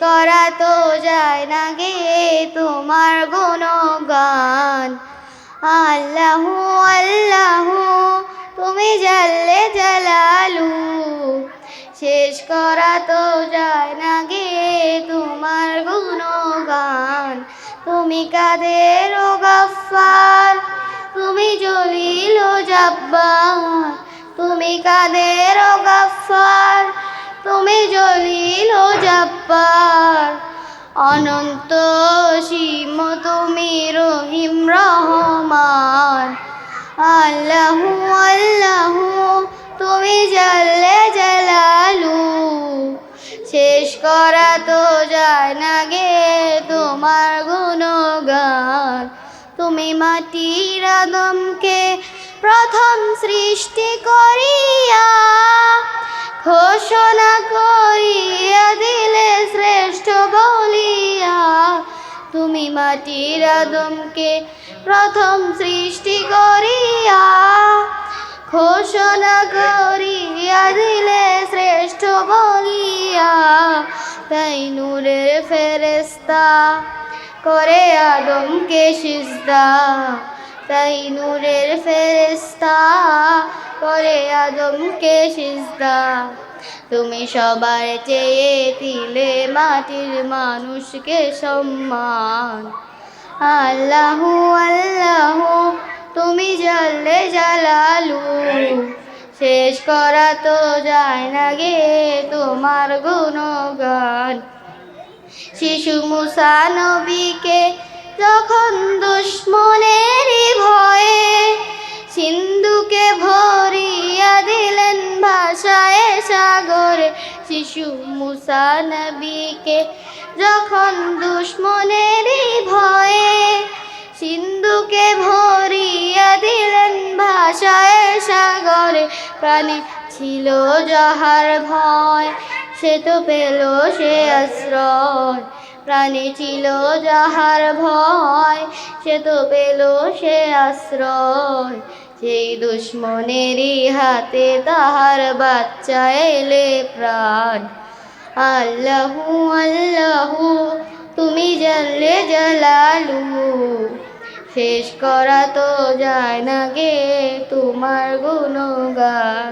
তো যায় না গে তোমার গুণগান। আল্লাহ আল্লাহ, তুমি জানলে জালালু। শেষ করা তো যায় না গে তোমার গুণগান। তুমি কাদের ও গাফার তুমি জলিল ও জাব্বার। তুমি কাদের ও গাফার তুমি জলিল জাব্বার। অনন্ত সীম তুমি রহিম রহমান। আল্লাহ আল্লাহ, তুমি জানলে জালালু। শেষ করা তো যায় না গে তোমার গুণগান। তুমি মাটির আদমকে প্রথম সৃষ্টি করিয়া ঘোষণা মাটির আদমকে প্রথম সৃষ্টি করিয়া ঘোষণা করিয়া দিলে শ্রেষ্ঠ বলিয়া তাই নূরের ফেরেস্তা করে আদমকে সিজদা। তাই নূরের ফেরেস্তা করে আদমকে সিজদা? তুমি সবার চেয়ে দিলে মাটির মানুষকে সম্মান। আল্লাহ আল্লাহ, তুমি জানলে জালালু শেষ করা তো যায় না গে তোমার গুণগান। শিশু মুসা নবীকে শিশু মুসা নবীকে যখন দুশ্মনেরই ভয়ে সিন্ধুকে ভরিয়া দিলেন, ভাষায় সাগরে প্রাণে ছিল যাহার ভয়, সে তো পেল সে আশ্রয়। প্রাণে ছিল যাহার ভয়, সে তো পেল সে আশ্রয়। সেই দুশ্মনেরই হাতে তাহার বাচ্চা এলে প্রাণ। আল্লাহু আল্লাহু, তুমি জানলে জালালু। শেষ করা তো যায় না গে তোমার গুণগান।